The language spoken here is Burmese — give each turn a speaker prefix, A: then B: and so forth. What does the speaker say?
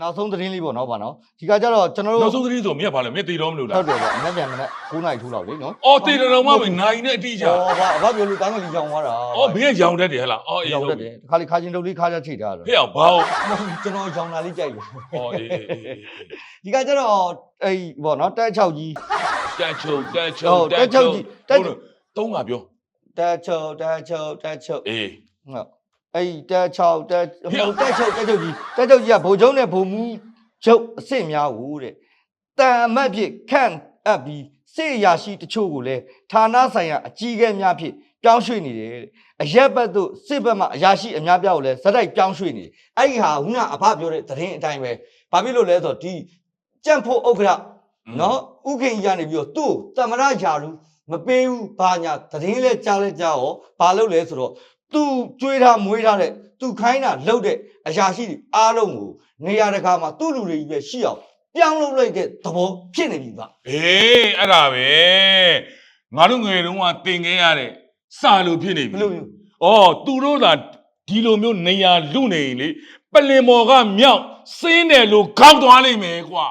A: နောက်ဆုံးသတင်းလေးပေါ့နော်ဗာနော်ဒီကကြတော့ကျွန်တော်တို့
B: နောက်ဆုံးသတင်းဆိုမင်းကဘာလဲမင်းတည်တော့မလို့
A: ဟု
B: လား
A: တ်တယ်ဗျအနေ့ပြန်မနေ့9နိုင်ထိုးတော့လေနော်
B: အော်တည်တော်မှပဲနိုင်နဲ့အတိအကျ
A: ဟောဘာဘာပြောလို့တန်းကလေးကြောင်သွားတာ
B: အော်မင်းကရောင်တတ်တယ်ဟဲ့လားအော်အေး
A: ရောင်
B: ဟုတ်
A: တက်တယ်ခါလေးခါချင်းတုပ်လေးခါချချိတ်ထားတာ
B: ဟဲ့အောင်ဘာဟုတ်
A: ကျွန်တော်ရောင်လာလေးကြိုက်တယ်
B: အော်အေးအေးအေးအေး
A: ဒီကကြတော့အဲ့ဘောနော်တက်6ကြီး
B: တက်ချုပ်တက်ချု
A: ဟုတ်
B: ပ်
A: တက်ချုပ်ကြီးတက်
B: ဟုတ်တယ်သုံးကပြော
A: တက်6တက်6တက်6
B: အေး
A: ဟုတ် အဲ့တက်6တက်
B: ဟေ့
A: ဟိုတက်6တက်ချုပ်ကြီးတက်ချုပ်ကြီးကဗိုလ်ချုပ်နဲ့ဗိုလ်မှူးချုပ်အစ်စ်များကိုတဲ့တန်အမတ်ဖြစ်ခန့်အပ်ပြီးစေရရှိတချို့ကိုလည်းဌာနဆိုင်ရာအကြီးအကဲများဖြစ်ပြောင်းရွှေ့နေတယ်တဲ့အရက်ဘက်တို့စစ်ဘက်မှအရာရှိအများပြားကိုလည်းဇက်တိုက်ပြောင်းရွှေ့နေတယ်အဲ့ဒီဟာခုနအဖပြောတဲ့သတင်းအတိုင်းပဲဘာဖြစ်လို့လဲဆိုတော့ဒီကြံ့ဖို့ဥက္ကဋ္ဌနော်ဥခင်ကြီးကနေပြီးတော့သူ့ကိုသမရယာလူမပေးဘူးဘာညာသတင်းလဲကြားလဲကြားရောဘာလုပ်လဲဆိုတော့ သူကြွေးထားမွေးထားတဲ့သူခိုင်းတာလှုပ်တဲ့အရာရှိတွေအားလုံးကိုနေရာတကာမှာသူ့လူတွေကြီးပဲရှိအောင်ပြောင်းလုပ်လိုက်တဲ့သဘောဖြစ်နေပြီပါ
B: အေးအဲ့ဒါပဲငါတို့ငယ်တုန်းကတင်ခဲ့ရတဲ့စာလိုဖြစ်နေပြီ
A: ဘယ်လိုမျိုး။
B: အော်သူတို့သာဒီလိုမျိုးနေရာလူနေရင်လေပလင်မော်ကမြောက်စင်းတယ်လို့ခေါက်သွားလိမ့်မယ်ကွာ